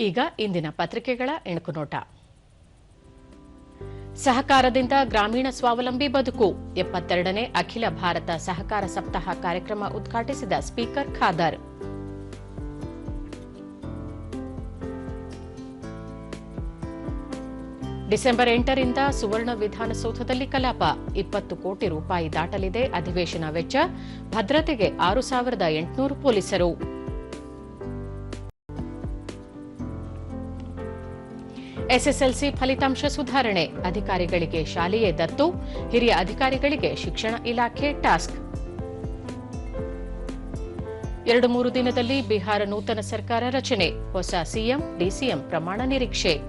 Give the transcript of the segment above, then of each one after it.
ಈಗ ಇಂದಿನ ಪತ್ರಿಕೆಗಳ ಎಣಕು ನೋಟ. ಸಹಕಾರದಿಂದ ಗ್ರಾಮೀಣ ಸ್ವಾವಲಂಬಿ ಬದುಕು. ಎಪ್ಪತ್ತೆರಡನೇ ಅಖಿಲ ಭಾರತ ಸಹಕಾರ ಸಪ್ತಾಹ ಕಾರ್ಯಕ್ರಮ ಉದ್ಘಾಟಿಸಿದ ಸ್ಪೀಕರ್ ಖಾದರ್. ಡಿಸೆಂಬರ್ ಎಂಟರಿಂದ ಸುವರ್ಣ ವಿಧಾನಸೌಧದಲ್ಲಿ ಕಲಾಪ. ಇಪ್ಪತ್ತು ಕೋಟಿ ರೂಪಾಯಿ ದಾಟಲಿದೆ. ಅಧಿವೇಶನ ವೆಚ್ಚ. ಭದ್ರತೆಗೆ ಆರು ಸಾವಿರದ ಎಂಟುನೂರು ಪೊಲೀಸರು. ಎಸ್ಎಸ್ಎಲ್ಸಿ ಫಲಿತಾಂಶ ಸುಧಾರಣೆ. ಅಧಿಕಾರಿಗಳಿಗೆ ಶಾಲೆಯೇ ದತ್ತು. ಹಿರಿಯ ಅಧಿಕಾರಿಗಳಿಗೆ ಶಿಕ್ಷಣ ಇಲಾಖೆ ಟಾಸ್ಕ್. ಎರಡು ಮೂರು ದಿನದಲ್ಲಿ ಬಿಹಾರ ನೂತನ ಸರ್ಕಾರ ರಚನೆ. ಹೊಸ ಸಿಎಂ, ಡಿಸಿಎಂ ಪ್ರಮಾಣ ನಿರೀಕ್ಷೆ.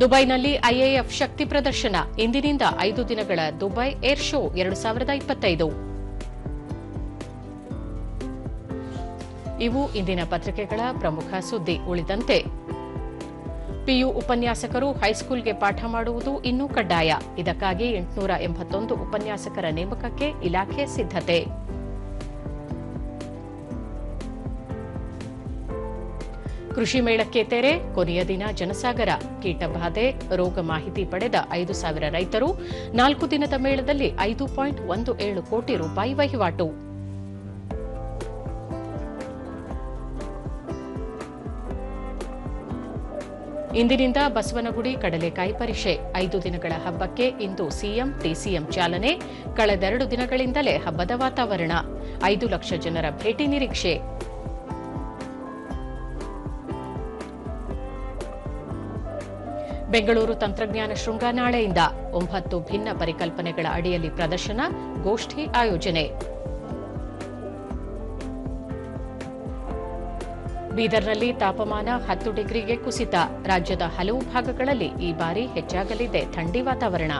ದುಬೈನಲ್ಲಿ ಐಎಎಫ್ ಶಕ್ತಿ ಪ್ರದರ್ಶನ. ಇಂದಿನಿಂದ ಐದು ದಿನಗಳ ದುಬೈ ಏರ್ ಶೋ ಎರಡು ಸಾವಿರದ ಇಪ್ಪತ್ತೈದು. ಇವು ಇಂದಿನ ಪತ್ರಿಕೆಗಳ ಪ್ರಮುಖ ಸುದ್ದಿ ಉಳಿದಂತೆ. ಪಿಯು ಉಪನ್ಯಾಸಕರು ಹೈಸ್ಕೂಲ್ಗೆ ಪಾಠ ಮಾಡುವುದು ಇನ್ನೂ ಕಡ್ಡಾಯ. ಇದಕ್ಕಾಗಿ ಎಂಟುನೂರ ಎಂಬತ್ತೊಂದು ಉಪನ್ಯಾಸಕರ ನೇಮಕಕ್ಕೆ ಇಲಾಖೆ ಸಿದ್ಧತೆ. ಕೃಷಿ ಮೇಳಕ್ಕೆ ತೆರೆ, ಕೊನೆಯ ದಿನ ಜನಸಾಗರ. ಕೀಟಬಾಧೆ, ರೋಗ ಮಾಹಿತಿ ಪಡೆದ ಐದು ಸಾವಿರ ರೈತರು ನಾಲ್ಕು ದಿನದ ಮೇಳದಲ್ಲಿ ಐದು ಪಾಯಿಂಟ್ ಒಂದು ಏಳು ಕೋಟಿ ರೂಪಾಯಿ ವಹಿವಾಟು. ಇಂದಿನಿಂದ ಬಸವನಗುಡಿ ಕಡಲೆಕಾಯಿ ಪರಿಷೆ ಐದು ದಿನಗಳ ಹಬ್ಬಕ್ಕೆ ಇಂದು ಸಿಎಂ ಟಿಸಿಎಂ ಚಾಲನೆ. ಕಳೆದೆರಡು ದಿನಗಳಿಂದಲೇ ಹಬ್ಬದ ವಾತಾವರಣ. ಐದು ಲಕ್ಷ ಜನರ ಭೇಟಿ ನಿರೀಕ್ಷೆ. ಬೆಂಗಳೂರು ತಂತ್ರಜ್ಞಾನ ಶೃಂಗ ನಾಳೆಯಿಂದ ಒಂಬತ್ತು ಭಿನ್ನ ಪರಿಕಲ್ಪನೆಗಳ ಅಡಿಯಲ್ಲಿ ಪ್ರದರ್ಶನ, ಗೋಷ್ಠಿ ಆಯೋಜನೆ. ಬೀದರ್ನಲ್ಲಿ ತಾಪಮಾನ ಹತ್ತು ಡಿಗ್ರಿಗೆ ಕುಸಿತ. ರಾಜ್ಯದ ಹಲವು ಭಾಗಗಳಲ್ಲಿ ಈ ಬಾರಿ ಹೆಚ್ಚಾಗಲಿದೆ. ಥಂಡಿ ವಾತಾವರಣ.